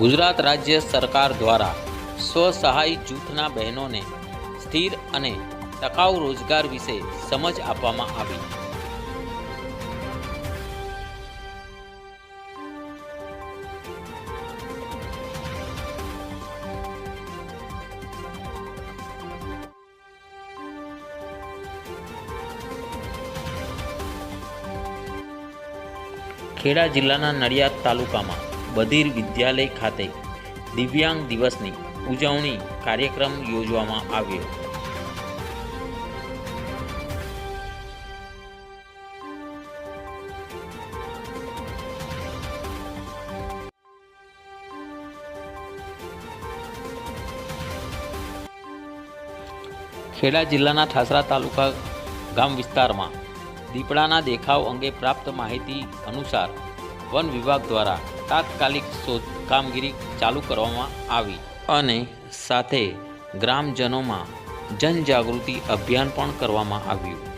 ગુજરાત રાજ્ય સરકાર દ્વારા સ્વસહાય જૂથના બહેનોને સ્થિર અને ટકાઉ રોજગાર વિશે સમજ આપવામાં આવી. ખેડા જિલ્લાના નડિયાદ તાલુકામાં બધિર વિદ્યાલય ખાતે દિવ્યાંગ દિવસની ઉજવણી કાર્યક્રમ યોજવામાં આવ્યો. ખેડા જિલ્લાના ઠાસરા તાલુકા ગામ વિસ્તારમાં દીપડાના દેખાવ અંગે પ્રાપ્ત માહિતી અનુસાર વન વિભાગ દ્વારા તાત્કાલિક શોધ કામગીરી ચાલુ કરવામાં આવી અને સાથે ગ્રામજનોમાં જનજાગૃતિ અભિયાન પણ કરવામાં આવ્યું.